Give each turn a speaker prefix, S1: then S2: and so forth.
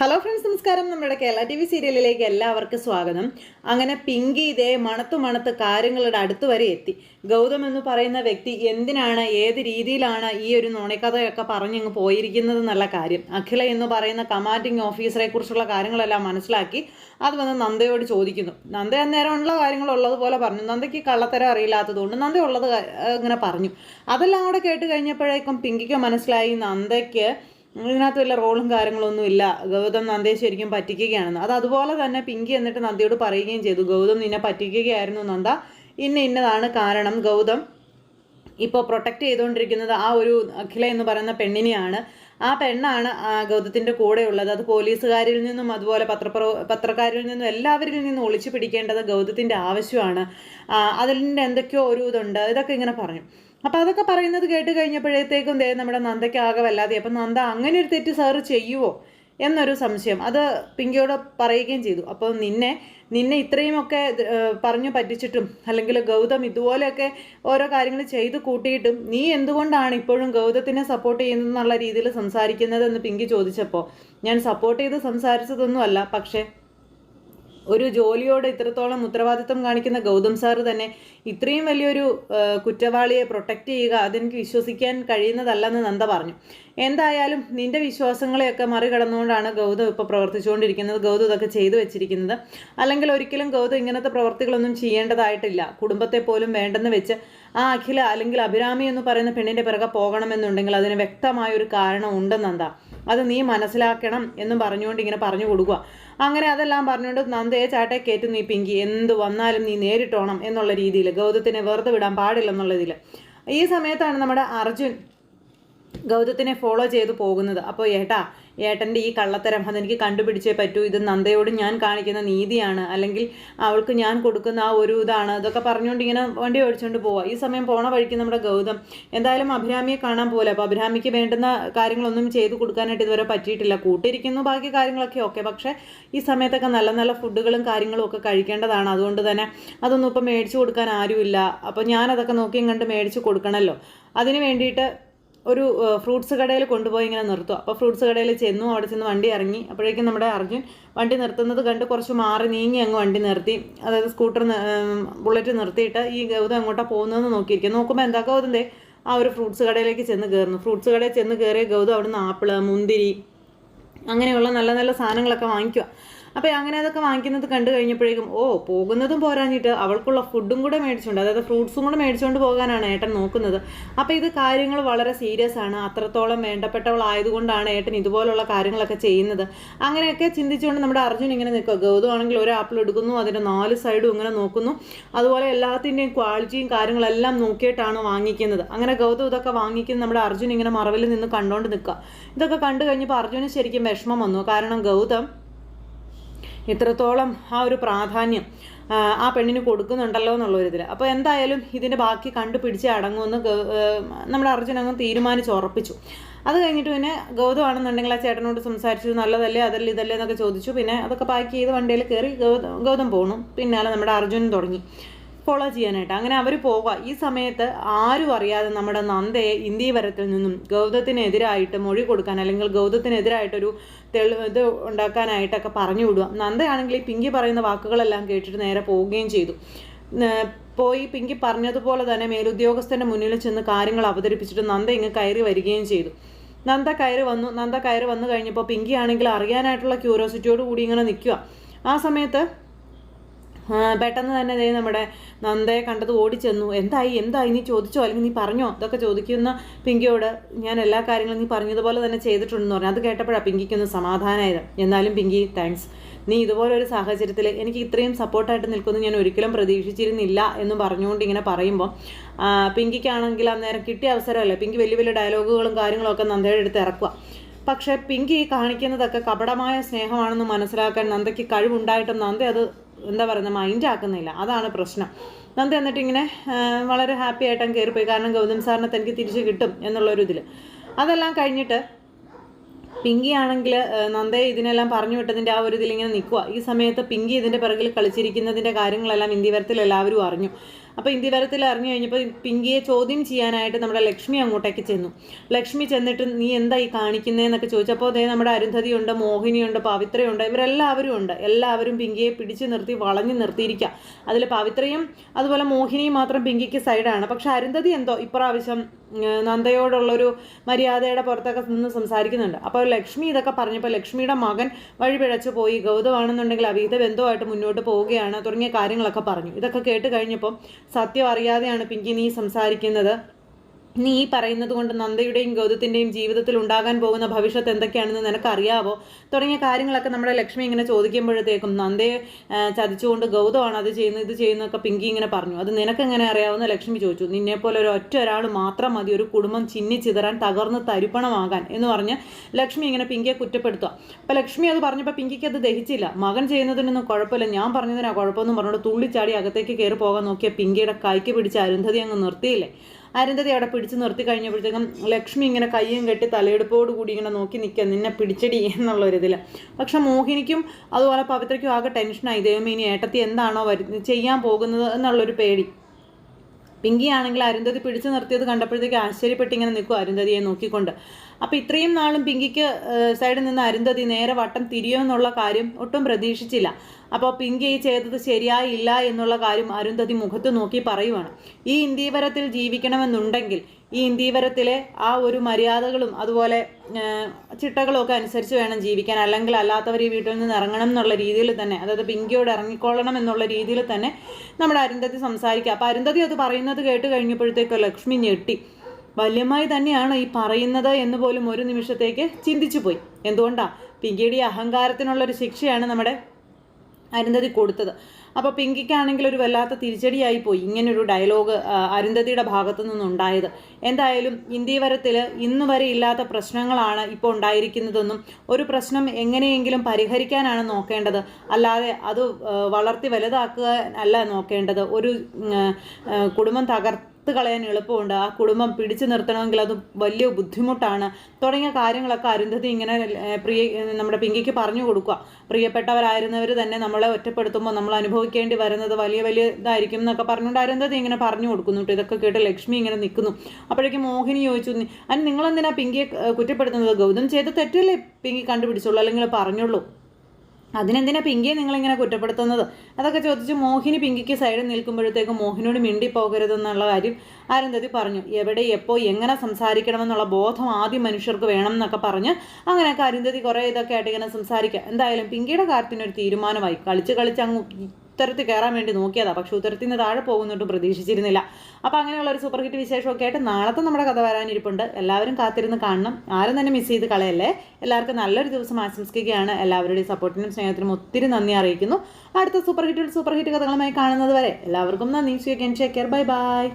S1: Hello friends നമസ്കാരം. നമ്മുടെ Kerala T V സീരിയലിലേക്ക് എല്ലാവർക്കും സ്വാഗതം. അങ്ങനെ പിങ്കി ഇതേ മണത്തു മണത്ത് കാര്യങ്ങളുടെ അടുത്ത് വരെ എത്തി. ഗൗതം എന്ന് പറയുന്ന വ്യക്തി എന്തിനാണ് ഏത് രീതിയിലാണ് ഈ ഒരു നുണക്കഥയൊക്കെ പറഞ്ഞങ്ങ് പോയിരിക്കുന്നത് എന്നുള്ള കാര്യം. അഖില എന്ന് പറയുന്ന കമാൻഡിങ് ഓഫീസറെ കുറിച്ചുള്ള കാര്യങ്ങളെല്ലാം മനസ്സിലാക്കി അത് വന്ന് നന്ദയോട് ചോദിക്കുന്നു. നന്ദ അന്നേരമുള്ള കാര്യങ്ങൾ ഉള്ളതുപോലെ പറഞ്ഞു. നന്ദയ്ക്ക് കള്ളത്തരം അറിയില്ലാത്തതുകൊണ്ട് നന്ദ ഉള്ളത് ഇങ്ങനെ പറഞ്ഞു. അതെല്ലാം കൂടെ കേട്ട് കഴിഞ്ഞപ്പോഴേക്കും പിങ്കിക്ക് മനസ്സിലായി നന്ദയ്ക്ക് ഇതിനകത്ത് വല്ല റോളും കാര്യങ്ങളൊന്നും ഇല്ല. ഗൗതം നന്ദയെ ശരിക്കും പറ്റിക്കുകയാണെന്ന്. അത് അതുപോലെ തന്നെ പിങ്കി എന്നിട്ട് നന്ദയോട് പറയുകയും ചെയ്തു. ഗൗതം നിന്നെ പറ്റിക്കുകയായിരുന്നു നന്ദ. ഇന്ന ഇന്നതാണ് കാരണം. ഗൗതം ഇപ്പോൾ പ്രൊട്ടക്റ്റ് ചെയ്തുകൊണ്ടിരിക്കുന്നത് ആ ഒരു അഖില എന്ന് പറയുന്ന പെണ്ണിനെയാണ്. ആ പെണ്ണാണ് ഗൗതത്തിന്റെ കൂടെ ഉള്ളത് അത് പോലീസുകാരിൽ നിന്നും അതുപോലെ പത്രപ്രവ പത്രക്കാരിൽ നിന്നും എല്ലാവരിൽ നിന്നും ഒളിച്ചു പിടിക്കേണ്ടത് ഗൗതത്തിന്റെ ആവശ്യമാണ്. അതിന്റെ എന്തൊക്കെയോ ഒരു ഇതുണ്ട്. ഇതൊക്കെ ഇങ്ങനെ പറഞ്ഞു അപ്പോൾ അതൊക്കെ പറയുന്നത് കേട്ട് കഴിഞ്ഞപ്പോഴത്തേക്കും ദേ നമ്മുടെ നന്ദയ്ക്ക് ആകെ വല്ലാതെ. അപ്പം നന്ദ അങ്ങനെ ഒരു തെറ്റ് സാറ് ചെയ്യുവോ? എന്നൊരു സംശയം. അത് പിങ്കിയോട് പറയുകയും ചെയ്തു. അപ്പോൾ നിന്നെ നിന്നെ ഇത്രയുമൊക്കെ പറഞ്ഞു പറ്റിച്ചിട്ടും അല്ലെങ്കിൽ ഗൗതം ഇതുപോലെയൊക്കെ ഓരോ കാര്യങ്ങൾ ചെയ്ത് കൂട്ടിയിട്ടും നീ എന്തുകൊണ്ടാണ് ഇപ്പോഴും ഗൗതത്തിനെ സപ്പോർട്ട് ചെയ്യുന്നതെന്നുള്ള രീതിയിൽ സംസാരിക്കുന്നത് എന്ന് പിങ്കി ചോദിച്ചപ്പോൾ ഞാൻ സപ്പോർട്ട് ചെയ്ത് സംസാരിച്ചതൊന്നുമല്ല. പക്ഷേ ഒരു ജോലിയോട് ഇത്രത്തോളം ഉത്തരവാദിത്വം കാണിക്കുന്ന ഗൗതം സാറ് തന്നെ ഇത്രയും വലിയൊരു കുറ്റവാളിയെ പ്രൊട്ടക്റ്റ് ചെയ്യുക അതെനിക്ക് വിശ്വസിക്കാൻ കഴിയുന്നതല്ലെന്ന് നന്ദ പറഞ്ഞു. എന്തായാലും നിന്റെ വിശ്വാസങ്ങളെയൊക്കെ മറികടന്നുകൊണ്ടാണ് ഗൗതം ഇപ്പോൾ പ്രവർത്തിച്ചുകൊണ്ടിരിക്കുന്നത്. ഗൗതം ഇതൊക്കെ ചെയ്തു വെച്ചിരിക്കുന്നത്. അല്ലെങ്കിൽ ഒരിക്കലും ഗൗതം ഇങ്ങനത്തെ പ്രവർത്തികളൊന്നും ചെയ്യേണ്ടതായിട്ടില്ല. കുടുംബത്തെ പോലും വേണ്ടെന്ന് വെച്ച് ആ അഖില അല്ലെങ്കിൽ അഭിരാമി എന്ന് പറയുന്ന പെണ്ണിന്റെ പിറകെ പോകണമെന്നുണ്ടെങ്കിൽ അതിന് വ്യക്തമായ ഒരു കാരണം ഉണ്ടെന്നെന്താ അത് നീ മനസ്സിലാക്കണം എന്നും പറഞ്ഞുകൊണ്ട് ഇങ്ങനെ പറഞ്ഞു കൊടുക്കുക. അങ്ങനെ അതെല്ലാം പറഞ്ഞുകൊണ്ട് നന്ദയെ ചാട്ടെ കയറ്റും നീ പിങ്കി. എന്ത് വന്നാലും നീ നേരിട്ടോണം എന്നുള്ള രീതിയിൽ ഗൗതത്തിനെ വെറുതെ വിടാൻ പാടില്ലെന്നുള്ള ഇതിൽ ഈ സമയത്താണ് നമ്മുടെ അർജുൻ ഗൗതത്തിനെ ഫോളോ ചെയ്തു പോകുന്നത്. അപ്പോൾ ഏട്ടാ ഏട്ടന്റെ ഈ കള്ളത്തരം അതെനിക്ക് കണ്ടുപിടിച്ചേ പറ്റൂ. ഇത് നന്ദയോട് ഞാൻ കാണിക്കുന്ന നീതിയാണ്. അല്ലെങ്കിൽ അവൾക്ക് ഞാൻ കൊടുക്കുന്ന ആ ഒരു ഇതാണ്. ഇതൊക്കെ പറഞ്ഞുകൊണ്ട് ഇങ്ങനെ വണ്ടി ഓടിച്ചുകൊണ്ട് പോവുക ഈ സമയം പോണ വഴിക്ക് നമ്മുടെ ഗൗതം എന്തായാലും അഭിരാമിയെ കാണാൻ പോലെ അപ്പോൾ അഭിരാമിക്ക് വേണ്ടുന്ന കാര്യങ്ങളൊന്നും ചെയ്തു കൊടുക്കാനായിട്ട് ഇതുവരെ പറ്റിയിട്ടില്ല. കൂട്ടിയിരിക്കുന്നു ബാക്കി കാര്യങ്ങളൊക്കെ ഓക്കെ പക്ഷേ ഈ സമയത്തൊക്കെ നല്ല നല്ല ഫുഡുകളും കാര്യങ്ങളും ഒക്കെ കഴിക്കേണ്ടതാണ്. അതുകൊണ്ട് തന്നെ അതൊന്നും ഇപ്പം മേടിച്ചു കൊടുക്കാൻ ആരുമില്ല. അപ്പോൾ ഞാനതൊക്കെ നോക്കിയും കണ്ട് മേടിച്ചു കൊടുക്കണമല്ലോ അതിന് വേണ്ടിയിട്ട് ഒരു ഫ്രൂട്ട്സ് കടയിൽ കൊണ്ടുപോയി ഇങ്ങനെ നിർത്തുക അപ്പോൾ ഫ്രൂട്ട്സ് കടയിൽ ചെന്നു അവിടെ ചെന്ന് വണ്ടി ഇറങ്ങി. അപ്പോഴേക്കും നമ്മുടെ അർജുൻ വണ്ടി നിർത്തുന്നത് കണ്ട് കുറച്ച് മാറി നീങ്ങി അങ്ങ് വണ്ടി നിർത്തി. അതായത് സ്കൂട്ടർ ബുള്ളറ്റ് നിർത്തിയിട്ട് ഈ ഗൗതം അങ്ങോട്ടാണ് പോകുന്നതെന്ന് നോക്കിയിരിക്കുക നോക്കുമ്പോൾ എന്താ ഗൗതന്തേ ആ ഒരു ഫ്രൂട്ട്സ് കടയിലേക്ക് ചെന്ന് കയറുന്നു. ഫ്രൂട്ട്സ് കടയിൽ ചെന്ന് കയറിയ ഗൗതം അവിടുന്ന് ആപ്പിൾ മുന്തിരി അങ്ങനെയുള്ള നല്ല നല്ല സാധനങ്ങളൊക്കെ വാങ്ങിക്കുക അപ്പോൾ അങ്ങനെ അതൊക്കെ വാങ്ങിക്കുന്നത് കണ്ടു കഴിഞ്ഞപ്പോഴേക്കും ഓ പോകുന്നതും പോരാഞ്ഞിട്ട് അവൾക്കുള്ള ഫുഡും കൂടെ മേടിച്ചുകൊണ്ട് അതായത് ഫ്രൂട്ട്സും കൂടെ മേടിച്ചുകൊണ്ട് പോകാനാണ് ഏട്ടൻ നോക്കുന്നത്. അപ്പോൾ ഇത് കാര്യങ്ങൾ വളരെ സീരിയസ് ആണ്. അത്രത്തോളം വേണ്ടപ്പെട്ടവളായതുകൊണ്ടാണ് ഏട്ടൻ ഇതുപോലുള്ള കാര്യങ്ങളൊക്കെ ചെയ്യുന്നത്. അങ്ങനെയൊക്കെ ചിന്തിച്ചുകൊണ്ട് നമ്മുടെ അർജുൻ ഇങ്ങനെ നിൽക്കുക. ഗൗതം ആണെങ്കിൽ ഒരു ആപ്പിൾ എടുക്കുന്നു അതിന്റെ നാല് സൈഡും ഇങ്ങനെ നോക്കുന്നു. അതുപോലെ എല്ലാത്തിന്റെയും ക്വാളിറ്റിയും കാര്യങ്ങളെല്ലാം നോക്കിയിട്ടാണ് വാങ്ങിക്കുന്നത്. അങ്ങനെ ഗൗതം ഇതൊക്കെ വാങ്ങിക്കുന്ന നമ്മുടെ അർജുൻ ഇങ്ങനെ മറവിൽ നിന്ന് കണ്ടുകൊണ്ട് നിൽക്കുക. ഇതൊക്കെ കണ്ടു കഴിഞ്ഞപ്പോൾ അർജുന് ശരിക്കും വിഷമം വന്നു. കാരണം ഗൗതം ഇത്രത്തോളം ആ ഒരു പ്രാധാന്യം ആ, പെണ്ണിന് കൊടുക്കുന്നുണ്ടല്ലോ എന്നുള്ളൊരിതിൽ അപ്പോൾ എന്തായാലും ഇതിന്റെ ബാക്കി കണ്ടുപിടിച്ച് അടങ്ങുമെന്ന് നമ്മുടെ അർജുൻ അങ്ങ് തീരുമാനിച്ച് ഉറപ്പിച്ചു. അത് കഴിഞ്ഞിട്ട് പിന്നെ ഗൗതമാണെന്നുണ്ടെങ്കിൽ ആ ചേട്ടനോട് സംസാരിച്ചു നല്ലതല്ലേ അതല്ലേ ഇതല്ലേ എന്നൊക്കെ ചോദിച്ചു. പിന്നെ അതൊക്കെ പാക്ക് ചെയ്ത് വണ്ടിയിൽ കയറി ഗൗതം ഗൗതം പോണു. പിന്നാലെ നമ്മുടെ അർജുൻ തുടങ്ങി. ഫോളോ ചെയ്യാനായിട്ട്. അങ്ങനെ അവർ പോവുക. ഈ സമയത്ത് ആരും അറിയാതെ നമ്മുടെ നന്ദയെ ഇന്ത്യവരത്തിൽ നിന്നും ഗൗതത്തിനെതിരായിട്ട് മൊഴി കൊടുക്കാൻ അല്ലെങ്കിൽ ഗൗതത്തിനെതിരായിട്ടൊരു തെളി ഇത് ഉണ്ടാക്കാനായിട്ടൊക്കെ പറഞ്ഞു വിടുക. നന്ദയാണെങ്കിൽ ഈ പിങ്കി പറയുന്ന വാക്കുകളെല്ലാം കേട്ടിട്ട് നേരെ പോവുകയും ചെയ്തു. പോയി പിങ്കി പറഞ്ഞതുപോലെ തന്നെ മേലുദ്യോഗസ്ഥന്റെ മുന്നിൽ ചെന്ന് കാര്യങ്ങൾ അവതരിപ്പിച്ചിട്ട് നന്ദ ഇങ്ങ് കയറി വരികയും ചെയ്തു. നന്ദ കയറി വന്നു. നന്ദ കയറി വന്നു കഴിഞ്ഞപ്പോൾ പിങ്കി ആണെങ്കിൽ അറിയാനായിട്ടുള്ള ക്യൂരിയോസിറ്റിയോട് കൂടി ഇങ്ങനെ നിൽക്കുക. ആ സമയത്ത് പെട്ടെന്ന് തന്നെ ദേ നമ്മുടെ നന്ദയെ കണ്ടത് ഓടിച്ചെന്നു. എന്തായി എന്തായി? നീ ചോദിച്ചോ? അല്ലെങ്കിൽ നീ പറഞ്ഞോ? ഇതൊക്കെ ചോദിക്കുന്ന പിങ്കിയോട് ഞാൻ എല്ലാ കാര്യങ്ങളും നീ പറഞ്ഞതുപോലെ തന്നെ ചെയ്തിട്ടുണ്ടെന്ന് പറഞ്ഞു. അത് കേട്ടപ്പോഴാണ് പിങ്കിക്കൊന്ന് സമാധാനമായത് എന്നാലും പിങ്കി താങ്ക്സ് നീ ഇതുപോലെ ഒരു സാഹചര്യത്തിൽ എനിക്ക് ഇത്രയും സപ്പോർട്ടായിട്ട് നിൽക്കുന്നു ഞാൻ ഒരിക്കലും പ്രതീക്ഷിച്ചിരുന്നില്ല എന്ന് പറഞ്ഞുകൊണ്ട് ഇങ്ങനെ പറയുമ്പോൾ പിങ്കിക്കാണെങ്കിൽ അന്നേരം കിട്ടിയ അവസരമല്ലേ? പിങ്കി വലിയ വലിയ ഡയലോഗുകളും കാര്യങ്ങളൊക്കെ നന്ദയുടെ അടുത്ത് ഇറക്കുക. പക്ഷേ പിങ്കി കാണിക്കുന്നതൊക്കെ കപടമായ സ്നേഹമാണെന്ന് മനസ്സിലാക്കാൻ നന്ദയ്ക്ക് കഴിവുണ്ടായിട്ടും നന്ദ അത് എന്താ പറയുന്നത് മൈൻഡ് ആക്കുന്നില്ല. അതാണ് പ്രശ്നം. നന്ദി എന്നിട്ട് ഇങ്ങനെ വളരെ ഹാപ്പി ആയിട്ടും കയറിപ്പോയി. കാരണം ഗൗതം സാറിനെ തനിക്ക് തിരിച്ച് കിട്ടും എന്നുള്ളൊരു ഇതിൽ അതെല്ലാം കഴിഞ്ഞിട്ട് പിങ്കി ആണെങ്കിൽ നന്ദയെ ഇതിനെല്ലാം പറഞ്ഞു വിട്ടതിന്റെ ആ ഒരു ഇതിലിങ്ങനെ നിൽക്കുക ഈ സമയത്ത് പിങ്കി ഇതിന്റെ പിറകിൽ കളിച്ചിരിക്കുന്നതിന്റെ കാര്യങ്ങളെല്ലാം ഇന്ത്യവരത്തിൽ എല്ലാവരും അറിഞ്ഞു. അപ്പോൾ ഇന്ത്യവരത്തിൽ അറിഞ്ഞു കഴിഞ്ഞപ്പോൾ പിങ്കിയെ ചോദ്യം ചെയ്യാനായിട്ട് നമ്മുടെ ലക്ഷ്മി അങ്ങോട്ടേക്ക് ചെന്നു. ലക്ഷ്മി ചെന്നിട്ട് നീ എന്താ ഈ കാണിക്കുന്നതെന്നൊക്കെ ചോദിച്ചപ്പോൾ അതേ നമ്മുടെ അരുന്ധതിയുണ്ട് മോഹിനിയുണ്ട് പവിത്രയുണ്ട് ഇവരെല്ലാവരും ഉണ്ട്. എല്ലാവരും പിങ്കിയെ പിടിച്ചു നിർത്തി വളഞ്ഞു നിർത്തിയിരിക്കുക അതിൽ പവിത്രയും അതുപോലെ മോഹിനിയും മാത്രം പിങ്കിക്ക് സൈഡാണ്. പക്ഷെ അരുന്ധതി എന്തോ ഇപ്രാവശ്യം നന്ദയോടുള്ളൊരു മര്യാദയുടെ പുറത്തൊക്കെ നിന്ന് സംസാരിക്കുന്നുണ്ട്. അപ്പോൾ ലക്ഷ്മി ഇതൊക്കെ പറഞ്ഞപ്പോൾ ലക്ഷ്മിയുടെ മകൻ വഴി പിഴച്ചു പോയി. ഗൗതമാണെന്നുണ്ടെങ്കിൽ അവിഹിത ബന്ധുവായിട്ട് മുന്നോട്ട് പോവുകയാണ് തുടങ്ങിയ കാര്യങ്ങളൊക്കെ പറഞ്ഞു. ഇതൊക്കെ കേട്ട് കഴിഞ്ഞപ്പോൾ സത്യം അറിയാതെയാണ് പിങ്കി നീ സംസാരിക്കുന്നത്. നീ ഈ പറയുന്നത് കൊണ്ട് നന്ദയുടെയും ഗൗതത്തിന്റെയും ജീവിതത്തിൽ ഉണ്ടാകാൻ പോകുന്ന ഭവിഷ്യത്ത് എന്തൊക്കെയാണെന്ന് നിനക്ക് അറിയാവോ തുടങ്ങിയ കാര്യങ്ങളൊക്കെ നമ്മുടെ ലക്ഷ്മി ഇങ്ങനെ ചോദിക്കുമ്പോഴത്തേക്കും നന്ദയെ ചതിച്ചുകൊണ്ട് ഗൗതമാണ് അത് ചെയ്യുന്നത് ഇത് ചെയ്യുന്നതൊക്കെ പിങ്കി ഇങ്ങനെ പറഞ്ഞു. അത് നിനക്ക് നിനക്കെങ്ങനെ അറിയാവുന്ന ലക്ഷ്മി ചോദിച്ചു. നിന്നെപ്പോലെ ഒരു ഒറ്റ ഒരാൾ മാത്രം മതി ഒരു കുടുംബം ചിന്നി ചിതറാൻ തകർന്ന് തരിപ്പണമാകാൻ എന്ന് പറഞ്ഞ് ലക്ഷ്മി ഇങ്ങനെ പിങ്കിയെ കുറ്റപ്പെടുത്തുക. അപ്പോൾ ലക്ഷ്മി അത് പറഞ്ഞപ്പോൾ പിങ്കിക്ക് അത് ദഹിച്ചില്ല. മകൻ ചെയ്യുന്നതിനൊന്നും കുഴപ്പമില്ല. ഞാൻ പറഞ്ഞതിനാ കുഴപ്പമെന്ന് പറഞ്ഞുകൊണ്ട് തുള്ളിച്ചാടി അകത്തേക്ക് കയറി പോകാൻ നോക്കിയ പിങ്കിയുടെ കൈക്ക് പിടിച്ച അരുന്ധതി അങ്ങ് നിർത്തിയില്ലേ? അരുന്ധതി അവിടെ പിടിച്ചു നിർത്തി കഴിഞ്ഞപ്പോഴത്തേക്കും ലക്ഷ്മി ഇങ്ങനെ കയ്യും കെട്ടി തലയെടുപ്പോട് കൂടി ഇങ്ങനെ നോക്കി നിൽക്കുക നിന്നെ പിടിച്ചടി എന്നുള്ളൊരിതിൽ പക്ഷെ മോഹിനിക്കും അതുപോലെ പവിത്രയ്ക്കും ആകെ ടെൻഷനായി. ദൈവം ഇനി ഏട്ടത്തി എന്താണോ വരു ചെയ്യാൻ പോകുന്നത് എന്നുള്ളൊരു പേടി. പിങ്കി ആണെങ്കിൽ അരുന്ധതി പിടിച്ചു നിർത്തിയത് കണ്ടപ്പോഴത്തേക്ക് ആശ്ചര്യപ്പെട്ട് ഇങ്ങനെ നിൽക്കും അരുന്ധതിയെ നോക്കിക്കൊണ്ട്. അപ്പോൾ ഇത്രയും നാളും പിങ്കിക്ക് സൈഡിൽ നിന്ന് അരുന്ധതി നേരെ വട്ടം തിരിയുമെന്നുള്ള കാര്യം ഒട്ടും പ്രതീക്ഷിച്ചില്ല. അപ്പോൾ പിങ്കി ചെയ്തത് ശരിയായില്ല എന്നുള്ള കാര്യം അരുന്ധതി മുഖത്ത് നോക്കി പറയുവാണ്. ഈ ഇന്ത്യവരത്തിൽ ജീവിക്കണമെന്നുണ്ടെങ്കിൽ ഈ ഇന്ത്യവരത്തിലെ ആ ഒരു മര്യാദകളും അതുപോലെ ചിട്ടകളും ഒക്കെ അനുസരിച്ച് വേണം ജീവിക്കാൻ. അല്ലെങ്കിൽ അല്ലാത്തവർ ഈ വീട്ടിൽ നിന്ന് ഇറങ്ങണം എന്നുള്ള രീതിയിൽ തന്നെ അതായത് പിങ്കിയോട് ഇറങ്ങിക്കൊള്ളണം എന്നുള്ള രീതിയിൽ തന്നെ നമ്മുടെ അരുന്ധതി സംസാരിക്കുക അപ്പോൾ അരുന്ധതി അത് പറയുന്നത് കേട്ട് കഴിഞ്ഞപ്പോഴത്തേക്ക് ലക്ഷ്മി ഞെട്ടി. വല്യമായി തന്നെയാണ് ഈ പറയുന്നത് എന്ന് പോലും ഒരു നിമിഷത്തേക്ക് ചിന്തിച്ചു പോയി. എന്തുകൊണ്ടാണ് പിങ്കിയുടെ അഹങ്കാരത്തിനുള്ളൊരു ശിക്ഷയാണ് നമ്മുടെ അരുന്ധതി കൊടുത്തത്. അപ്പോൾ പിങ്കിക്കാണെങ്കിൽ ഒരു വല്ലാത്ത തിരിച്ചടിയായി പോയി. ഇങ്ങനൊരു ഡയലോഗ് അരുന്ധതിയുടെ ഭാഗത്തു നിന്നുണ്ടായത്. എന്തായാലും ഇന്ത്യവരത്തിൽ ഇന്നു വരെ ഇല്ലാത്ത പ്രശ്നങ്ങളാണ് ഇപ്പോൾ ഉണ്ടായിരിക്കുന്നതെന്നും ഒരു പ്രശ്നം എങ്ങനെയെങ്കിലും പരിഹരിക്കാനാണ് നോക്കേണ്ടത്. അല്ലാതെ അത് വളർത്തി വലുതാക്കുക അല്ല നോക്കേണ്ടത്. ഒരു കുടുംബം തകർ പുറത്ത് കളയാൻ എളുപ്പമുണ്ട്. ആ കുടുംബം പിടിച്ചു നിർത്തണമെങ്കിൽ അത് വലിയ ബുദ്ധിമുട്ടാണ്. തുടങ്ങിയ കാര്യങ്ങളൊക്കെ അരുന്ധതി ഇങ്ങനെ പ്രിയ നമ്മുടെ പിങ്കിക്ക് പറഞ്ഞു കൊടുക്കുക. പ്രിയപ്പെട്ടവരായിരുന്നവർ തന്നെ നമ്മളെ ഒറ്റപ്പെടുത്തുമ്പോൾ നമ്മൾ അനുഭവിക്കേണ്ടി വരുന്നത് വലിയ വലിയ ഇതായിരിക്കും എന്നൊക്കെ പറഞ്ഞുകൊണ്ട് അരുന്ധതി ഇങ്ങനെ പറഞ്ഞു കൊടുക്കുന്നു ഇതൊക്കെ കേട്ട് ലക്ഷ്മി ഇങ്ങനെ നിൽക്കുന്നു. അപ്പോഴേക്കും മോഹിനി ചോദിച്ചു അതിന് നിങ്ങളെന്തിനാ പിങ്കിയെ കുറ്റപ്പെടുത്തുന്നത്? ഗൗതം ചെയ്ത തെറ്റല്ലേ പിങ്കി കണ്ടുപിടിച്ചുള്ളൂ? അല്ലെങ്കിൽ പറഞ്ഞുള്ളൂ അതിനെന്തിനാ പിങ്കിയെ നിങ്ങളിങ്ങനെ കുറ്റപ്പെടുത്തുന്നത്? അതൊക്കെ ചോദിച്ച് മോഹിനി പിങ്കിക്ക് സൈഡിൽ നിൽക്കുമ്പോഴത്തേക്കും മോഹിനോട് മിണ്ടിപ്പോകരുതെന്നുള്ള കാര്യം അരുന്ധതി പറഞ്ഞു. എവിടെ എപ്പോൾ എങ്ങനെ സംസാരിക്കണമെന്നുള്ള ബോധം ആദ്യം മനുഷ്യർക്ക് വേണം എന്നൊക്കെ പറഞ്ഞ് അങ്ങനെയൊക്കെ അരുന്ധതി കുറേ ഇതൊക്കെ ആയിട്ട് ഇങ്ങനെ സംസാരിക്കുക. എന്തായാലും പിങ്കിയുടെ കാര്യത്തിനൊരു തീരുമാനമായി. കളിച്ച് കളിച്ച് അങ്ങ് ഉത്തരത്തിൽ കയറാൻ വേണ്ടി നോക്കിയതാ. പക്ഷെ ഉത്തരത്തിൽ നിന്ന് താഴെ പോകുന്നൊട്ടും പ്രതീക്ഷിച്ചിരുന്നില്ല. അപ്പോൾ അങ്ങനെയുള്ള ഒരു സൂപ്പർ ഹിറ്റ് വിശേഷമൊക്കെ ആയിട്ട് നാളത്തെ നമ്മുടെ കഥ വരാനിരിപ്പുണ്ട്. എല്ലാവരും കാത്തിരുന്ന് കാണണം. ആരും തന്നെ മിസ് ചെയ്ത് കളയല്ലേ? എല്ലാവർക്കും നല്ലൊരു ദിവസം ആശംസിക്കുകയാണ്. എല്ലാവരുടെയും സപ്പോർട്ടിനും സ്നേഹത്തിനും ഒത്തിരി നന്ദി അറിയിക്കുന്നു. അടുത്ത സൂപ്പർ ഹിറ്റ് സൂപ്പർ ഹിറ്റ് കഥകളുമായി കാണുന്നത് വരെ എല്ലാവർക്കും നന്ദി. You can shake bye bye